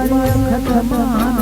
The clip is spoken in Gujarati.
મારો ખતમા